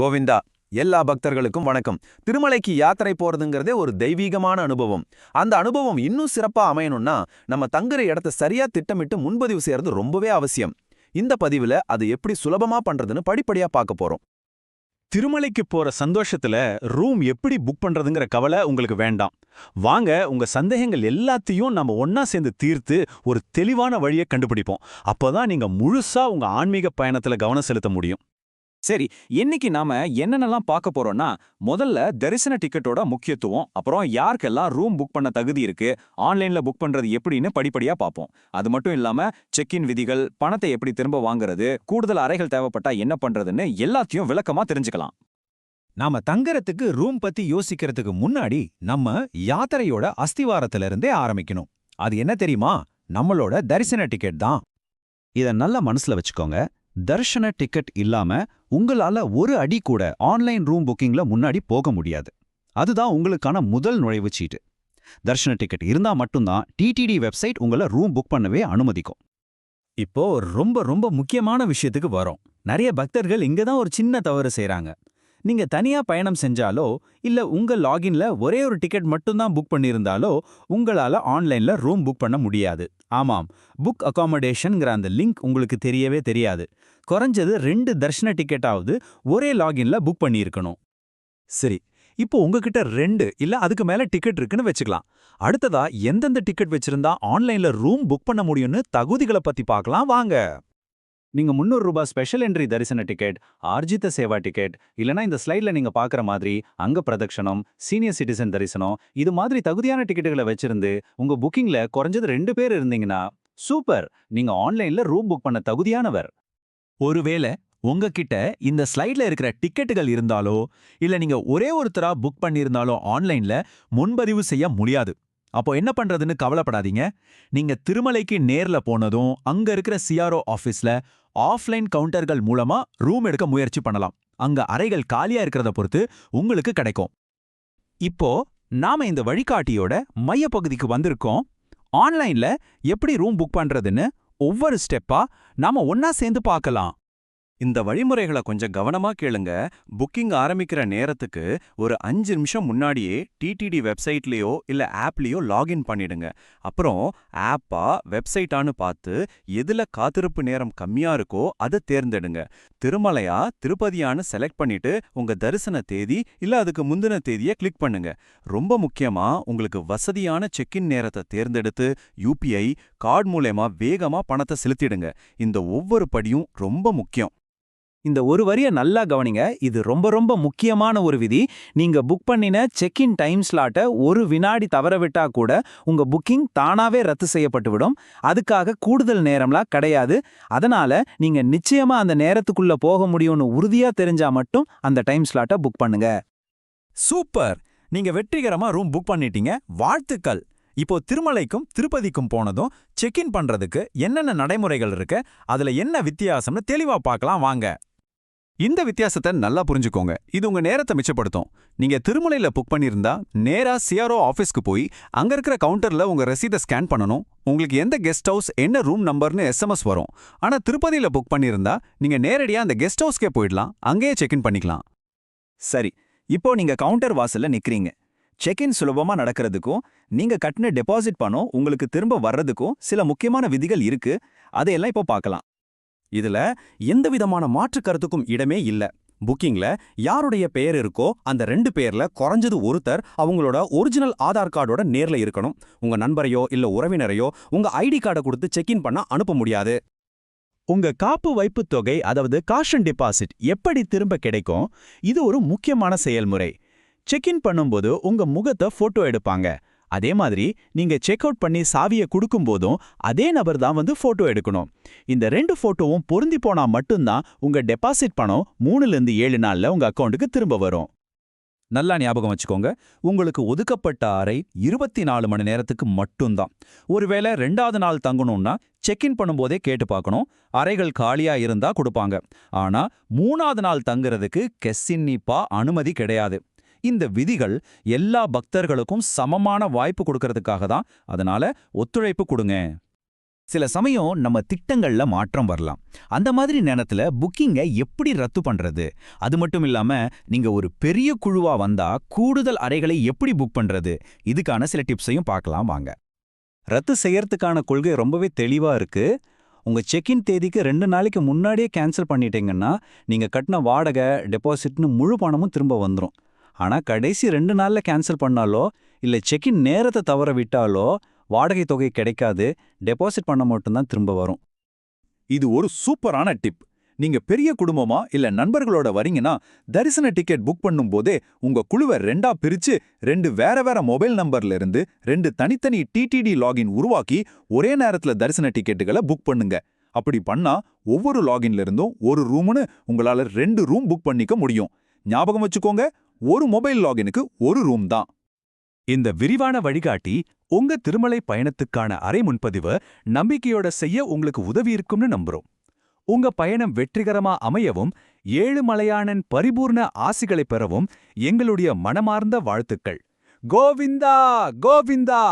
கோவிந்தா எல்லா பக்தர்களுக்கும் வணக்கம். திருமலைக்கு யாத்திரை போறதுங்கிறதே ஒரு தெய்வீகமான அனுபவம். அந்த அனுபவம் இன்னும் சிறப்பா அமையணும்னா நம்ம தங்குற இடத்த சரியா திட்டமிட்டு முன்பதிவு செய்யறது ரொம்பவே அவசியம். இந்த பதிவுல அது எப்படி சுலபமா பண்றதுன்னு படிப்படியா பார்க்க போறோம். திருமலைக்கு போற சந்தோஷத்துல ரூம் எப்படி புக் பண்றதுங்கிற கவலை உங்களுக்கு வேண்டாம். வாங்க உங்க சந்தேகங்கள் எல்லாத்தையும் நம்ம ஒன்னா சேர்ந்து தீர்த்து ஒரு தெளிவான வழியை கண்டுபிடிப்போம். அப்போதான் நீங்க முழுசா உங்க ஆன்மீக பயணத்துல கவனம் செலுத்த முடியும். சரி இன்னைக்கு நாம என்னென்னலாம் பார்க்க போறோம்னா முதல்ல தரிசன டிக்கெட்டோட முக்கியத்துவம் அப்புறம் யாருக்கெல்லாம் ரூம் புக் பண்ண தகுதி இருக்கு ஆன்லைன்ல புக் பண்றது எப்படின்னு படிப்படியா பார்ப்போம். அது மட்டும் இல்லாம செக்இன் விதிகள் பணத்தை எப்படி திரும்ப வாங்குறது கூடுதல் அறைகள் தேவைப்பட்டா என்ன பண்றதுன்னு எல்லாத்தையும் விளக்கமா தெரிஞ்சுக்கலாம். நாம தங்கறதுக்கு ரூம் பத்தி யோசிக்கிறதுக்கு முன்னாடி நம்ம யாத்திரையோட அஸ்திவாரத்துல இருந்தே ஆரம்பிக்கணும். அது என்ன தெரியுமா? நம்மளோட தரிசன டிக்கெட் தான். இத நல்லா மனசுல வச்சுக்கோங்க. தர்ஷன டிக்கெட் இல்லாம உங்களால ஒரு அடி கூட ஆன்லைன் ரூம் புக்கிங்ல முன்னாடி போக முடியாது. அதுதான் உங்களுக்கான முதல் நுழைவு சீட்டு. தர்ஷன டிக்கெட் இருந்தா மட்டும்தான் டிடிடி வெப்சைட் உங்களை ரூம் புக் பண்ணவே அனுமதிக்கும். இப்போ ரொம்ப ரொம்ப முக்கியமான விஷயத்துக்கு வரோம். நிறைய பக்தர்கள் இங்க தான் ஒரு சின்ன தவறு செய்யறாங்க நீங்க தனியா பயணம் செஞ்சாலோ இல்ல உங்க லாகின்ல ஒரே ஒரு டிக்கெட் மட்டும்தான் புக் பண்ணியிருந்தாலோ உங்களால ஆன்லைன்ல ரூம் புக் பண்ண முடியாது. ஆமாம் புக் அகாமடேஷன்ங்கிற அந்த லிங்க் உங்களுக்கு தெரியவே தெரியாது. குறைஞ்சது ரெண்டு தர்ஷன டிக்கெட்டாவது ஒரே லாகின்ல புக் பண்ணியிருக்கணும். சரி இப்போ உங்ககிட்ட ரெண்டு இல்ல அதுக்கு மேல டிக்கெட் இருக்குன்னு வச்சுக்கலாம். அடுத்ததா எந்தெந்த டிக்கெட் வச்சிருந்தா ஆன்லைன்ல ரூம் புக் பண்ண முடியும்னு தகுதிகளை பத்தி பார்க்கலாம் வாங்க. நீங்க முந்நூறு ரூபாய் ஸ்பெஷல் என்ட்ரி தரிசன டிக்கெட் ஆர்ஜித சேவா டிக்கெட் இல்லனா இந்த ஸ்லைட்ல நீங்க பாக்குற மாதிரி அங்க பிரதட்சணம் சீனியர் சிட்டிசன் தரிசனம் இது மாதிரி தகுதியான டிக்கெட்டுகளை வச்சிருந்து உங்க புக்கிங்ல குறைஞ்சது ரெண்டு பேர் இருந்தீங்கன்னா சூப்பர் நீங்க ஆன்லைன்ல ரூம் புக் பண்ண தகுதியானவர். ஒருவேளை உங்ககிட்ட இந்த ஸ்லைட்ல இருக்கிற டிக்கெட்டுகள் இருந்தாலோ இல்ல நீங்க ஒரே ஒருத்தரா புக் பண்ணியிருந்தாலோ ஆன்லைன்ல முன்பதிவு செய்ய முடியாது. அப்போ என்ன பண்றதுன்னு கவலைப்படாதீங்க. நீங்க திருமலைக்கு நேர்ல போனதும் அங்க இருக்கிற சிஆர்ஓ ஆபீஸ்ல ஆஃப்லைன் கவுண்டர்கள் மூலமா ரூம் எடுக்க முயற்சி பண்ணலாம். அங்க அறைகள் காலியா இருக்கிறத பொறுத்து உங்களுக்கு கிடைக்கும். இப்போ நாம இந்த வழிகாட்டியோட மையப்பகுதிக்கு வந்திருக்கோம். ஆன்லைன்ல எப்படி ரூம் புக் பண்றதுன்னு ஒவ்வொரு ஸ்டெப்பா நாம ஒன்னா சேர்ந்து பார்க்கலாம். இந்த வழிமுறைகளை கொஞ்சம் கவனமா கேளுங்க. புக்கிங் ஆரம்பிக்கிற நேரத்துக்கு ஒரு அஞ்சு நிமிஷம் முன்னாடியே டிடிடி வெப்சைட்லயோ இல்ல ஆப்லயோ லாகின் பண்ணிடுங்க. அப்புறம் ஆப்பா வெப்சைட்டான்னு பார்த்து எதுல காத்திருப்பு நேரம் கம்மியா இருக்கோ அதை தேர்ந்தெடுங்க. திருமலையா திருப்பதியான்னு செலக்ட் பண்ணிட்டு உங்க தரிசன தேதி இல்ல அதுக்கு முந்தின தேதியை கிளிக் பண்ணுங்க. ரொம்ப முக்கியமா உங்களுக்கு வசதியான செக்இன் நேரத்தை தேர்ந்தெடுத்து யூபிஐ கார்டு மூலயமா வேகமா பணத்தை செலுத்திடுங்க. இந்த ஒவ்வொரு படியும் ரொம்ப முக்கியம். இந்த ஒரு வரிய நல்லா கவனிங்க. இது ரொம்ப ரொம்ப முக்கியமான ஒரு விதி. நீங்க புக் பண்ணின செக்இன் டைம் ஸ்லாட்டை ஒரு வினாடி தவற விட்டா கூட உங்க புக்கிங் தானாவே ரத்து செய்யப்பட்டுவிடும். அதுக்காக கூடுதல் நேரம்லாம் கிடையாது. அதனால நீங்க நிச்சயமா அந்த நேரத்துக்குள்ள போக முடியும்னு உறுதியா தெரிஞ்சா மட்டும் அந்த டைம் ஸ்லாட்டை புக் பண்ணுங்க. சூப்பர்! நீங்க வெற்றிகரமா ரூம் புக் பண்ணிட்டீங்க. வாழ்த்துக்கள்! இப்போ திருமலைக்கும் திருப்பதிக்கும் போனதும் செக்இன் பண்றதுக்கு என்னென்ன நடைமுறைகள் இருக்கு? அதுல என்ன வித்தியாசம்னு தெளிவா பார்க்கலாம். வாங்க. இந்த வித்தியாசத்தை நல்லா புரிஞ்சுக்கோங்க. இது உங்க நேரத்தை மிச்சப்படுத்தும். நீங்க திருமலையில புக் பண்ணியிருந்தா நேரா சிஆர்ஓ ஆஃபீஸ்க்கு போய் அங்க இருக்கிற கவுண்டர்ல உங்க ரசீதை ஸ்கேன் பண்ணணும். உங்களுக்கு எந்த கெஸ்ட் ஹவுஸ் என்ன ரூம் நம்பர்னு எஸ்எம்எஸ் வரும். ஆனா திருப்பதியில புக் பண்ணியிருந்தா நீங்க நேரடியா அந்த கெஸ்ட் ஹவுஸ்க்கே போயிடலாம். அங்கேயே செக்இன் பண்ணிக்கலாம். சரி இப்போ நீங்க கவுண்டர் வாசல்ல நிக்கிறீங்க. செக்இன் சுலபமா நடக்கிறதுக்கும் நீங்க கட்டின டெபாசிட் பணம் உங்களுக்கு திரும்ப வர்றதுக்கும் சில முக்கியமான விதிகள் இருக்கு. அதையெல்லாம் இப்போ பார்க்கலாம். இதுல எந்த விதமான மாற்று கருத்துக்கும் இடமே இல்ல. புக்கிங்ல யாருடைய பெயர் இருக்கோ அந்த ரெண்டு பேர்ல குறைஞ்சது ஒருத்தர் அவங்களோட ஒரிஜினல் ஆதார் கார்டோட நேர்ல இருக்கணும். உங்க நண்பரையோ இல்ல உறவினரையோ உங்க ஐடி கார்டை கொடுத்து செக்இன் பண்ண அனுப்ப முடியாது. உங்க காப்பு வைப்புத் தொகை அதாவது காஷன் டெபாசிட் எப்படி திரும்ப கிடைக்கும்? இது ஒரு முக்கியமான செயல்முறை. செக்இன் பண்ணும்போது உங்க முகத்தை போட்டோ எடுப்பாங்க. அதே மாதிரி நீங்க செக் அவுட் பண்ணி சாவியை கொடுக்கும்போதும் அதே நபர் தான் வந்து போட்டோ எடுக்கணும். இந்த ரெண்டு போட்டோவும் பொருந்தி போனா மட்டும்தான் உங்க டெபாசிட் பணம் மூணுல இருந்து ஏழு நாள்ல உங்க அக்கௌண்ட்டுக்கு திரும்ப வரும். நல்லா ஞாபகம் வச்சுக்கோங்க உங்களுக்கு ஒதுக்கப்பட்ட அறை இருபத்தி நாலு மணி நேரத்துக்கு மட்டும்தான். ஒருவேளை ரெண்டாவது நாள் தங்கணும்னா செக்இன் பண்ணும்போதே கேட்டு பார்க்கணும். அறைகள் காலியா இருந்தா கொடுப்பாங்க. ஆனா மூணாவது நாள் தங்குறதுக்கு கெஸ்ஸின்னிப்பா அனுமதி கிடையாது. இந்த விதிகள் எல்லா பக்தர்களுக்கும் சமமான வாய்ப்பு கொடுக்கறதுக்காக தான் அதனால ஒத்துழைப்பு கொடுங்க. சில சமயம் நம்ம திட்டங்கள்ல மாற்றம் வரலாம். அந்த மாதிரி நேரத்துல புக்கிங்க எப்படி ரத்து பண்றது? அது மட்டும் இல்லாம நீங்க ஒரு பெரிய குழுவா வந்தா கூடுதல் அறைகளை எப்படி புக் பண்றது? இதுக்கான சில டிப்ஸையும் பார்க்கலாம் வாங்க. ரத்து செய்யறதுக்கான கொள்கை ரொம்பவே தெளிவா இருக்கு. உங்க செக்இன் தேதிக்கு ரெண்டு நாளைக்கு முன்னாடியே கேன்சல் பண்ணிட்டீங்கன்னா நீங்க கட்டின வாடகை டெபாசிட்னு முழு பணமும் திரும்ப வந்துரும். ஆனா கடைசி ரெண்டு நாள்ல கேன்சல் பண்ணாலோ இல்ல செக்இன் நேரத்தை தவற விட்டாலோ வாடகை தொகை கிடைக்காது டெபாசிட் பண்ண மட்டும்தான் திரும்ப வரும். இது ஒரு சூப்பரான டிப் நீங்க பெரிய குடும்பமா இல்ல நண்பர்களோட வரீங்கன்னா தரிசன டிக்கெட் புக் பண்ணும்போதே உங்க குழுவை ரெண்டா பிரிச்சு ரெண்டு வேற வேற மொபைல் நம்பர்ல இருந்து ரெண்டு தனித்தனி டிடிடி லாகின் உருவாக்கி ஒரே நேரத்துல தரிசன டிக்கெட்டுகளை புக் பண்ணுங்க. அப்படி பண்ணா ஒவ்வொரு லாகின்ல இருந்தும் ஒரு ரூம்னு உங்களால ரெண்டு ரூம் புக் பண்ணிக்க முடியும். ஞாபகம் வச்சுக்கோங்க ஒரு மொபைல் லாகினுக்கு ஒரு ரூம் தான். இந்த விரிவான வழிகாட்டி உங்க திருமலை பயணத்துக்கான அரை முன்பதிவு நம்பிக்கையோட செய்ய உங்களுக்கு உதவி இருக்கும்னு நம்புறோம். உங்க பயணம் வெற்றிகரமா அமையவும் ஏழுமலையானன் பரிபூர்ண ஆசிகளை பெறவும் எங்களுடைய மனமார்ந்த வாழ்த்துக்கள். கோவிந்தா! கோவிந்தா!